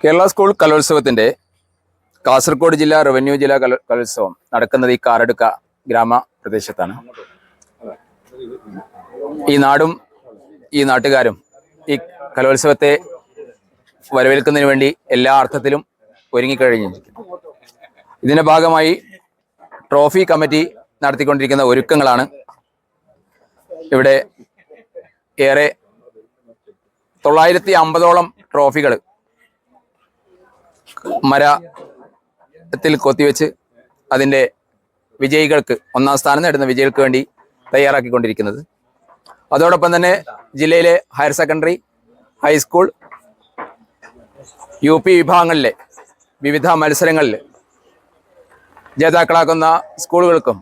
Kerala school കലോത്സവത്തിന്റെ Kasaragod ജില്ലാ revenue ജില്ലാ കലോ- കലോത്സവം നടക്കുന്നത് ഈ കാറടുക്ക ഗ്രാമ പ്രദേശത്താണ്. ഈ നാടും ഈ നാട്ടുകാരും ഈ കലോത്സവത്തെ വരവേൽക്കുന്നതിന് വേണ്ടി എല്ലാ അർത്ഥത്തിലും ഒരുങ്ങിക്കഴിഞ്ഞിരിക്കുന്നു. ഇതിന്റെ ഭാഗമായി ട്രോഫി കമ്മിറ്റി നടത്തിക്കൊണ്ടിരിക്കുന്ന ഒരുക്കങ്ങളാണ് ഇവിടെ ഏറെ തൊള്ളായിരത്തി അമ്പതോളം ട്രോഫികൾ മരത്തിൽ കൊത്തിവെച്ച് അതിന്റെ വിജയികൾക്ക് ഒന്നാം സ്ഥാനം നേടുന്ന വിജയികൾക്ക് വേണ്ടി തയ്യാറാക്കിക്കൊണ്ടിരിക്കുന്നത്. അതോടൊപ്പം തന്നെ ജില്ലയിലെ higher secondary high school U P വിഭാഗങ്ങളിലെ വിവിധ മത്സരങ്ങളിൽ ജേതാക്കളാക്കുന്ന സ്കൂളുകൾക്കും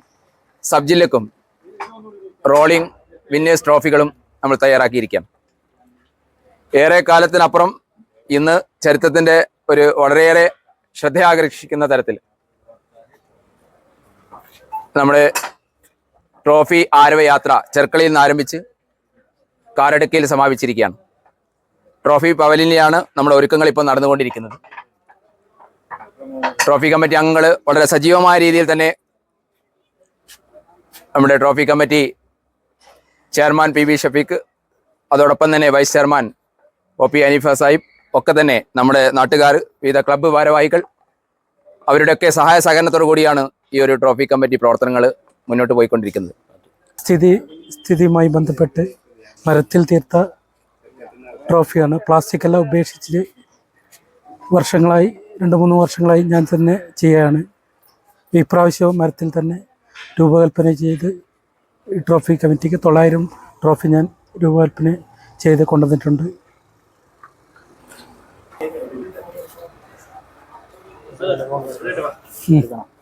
സബ് ജില്ലക്കും റോളിംഗ് വിന്നേഴ്സ് ട്രോഫികളും നമ്മൾ തയ്യാറാക്കിയിരിക്കാം ഏറെ കാലത്തിനപ്പുറം ഇന്ന് ചരിത്രത്തിന്റെ ഒരു വളരെയേറെ ശ്രദ്ധയാകർഷിക്കുന്ന തരത്തിൽ. നമ്മുടെ ട്രോഫി ആരവ യാത്ര ചെർക്കളയിൽ നിന്ന് ആരംഭിച്ച് കാരടുക്കയിൽ സമാപിച്ചിരിക്കുകയാണ്. ട്രോഫി പവലിനിലാണ് നമ്മുടെ ഒരുക്കങ്ങൾ ഇപ്പോൾ നടന്നുകൊണ്ടിരിക്കുന്നത്. ട്രോഫി കമ്മിറ്റി അംഗങ്ങൾ വളരെ സജീവമായ രീതിയിൽ തന്നെ നമ്മുടെ trophy committee chairman P Shafeeq അതോടൊപ്പം തന്നെ vice chairman O P Aneefa Sahib ഒക്കെ തന്നെ നമ്മുടെ നാട്ടുകാർ വിവിധ ക്ലബ്ബ് ഭാരവാഹികൾ അവരുടെയൊക്കെ സഹായ സഹകരണത്തോടു കൂടിയാണ് ഈ ഒരു ട്രോഫി കമ്മിറ്റി പ്രവർത്തനങ്ങൾ മുന്നോട്ട് പോയിക്കൊണ്ടിരിക്കുന്നത്. സ്ഥിതി സ്ഥിതിയുമായി ബന്ധപ്പെട്ട് മരത്തിൽ തീർത്ത ട്രോഫിയാണ് പ്ലാസ്റ്റിക് എല്ലാം ഉപേക്ഷിച്ച് വർഷങ്ങളായി രണ്ട് മൂന്ന് വർഷങ്ങളായി ഞാൻ തന്നെ ചെയ്യുകയാണ്. ഈ പ്രാവശ്യവും മരത്തിൽ തന്നെ രൂപകൽപ്പന ചെയ്ത് ട്രോഫി കമ്മിറ്റിക്ക് തൊള്ളായിരം ട്രോഫി ഞാൻ രൂപകൽപ്പന ചെയ്ത് കൊണ്ടുവന്നിട്ടുണ്ട്.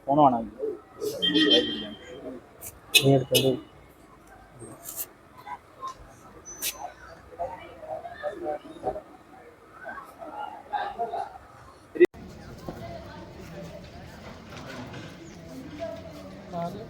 ഫോൺ വേണം എടുത്തത് നാല്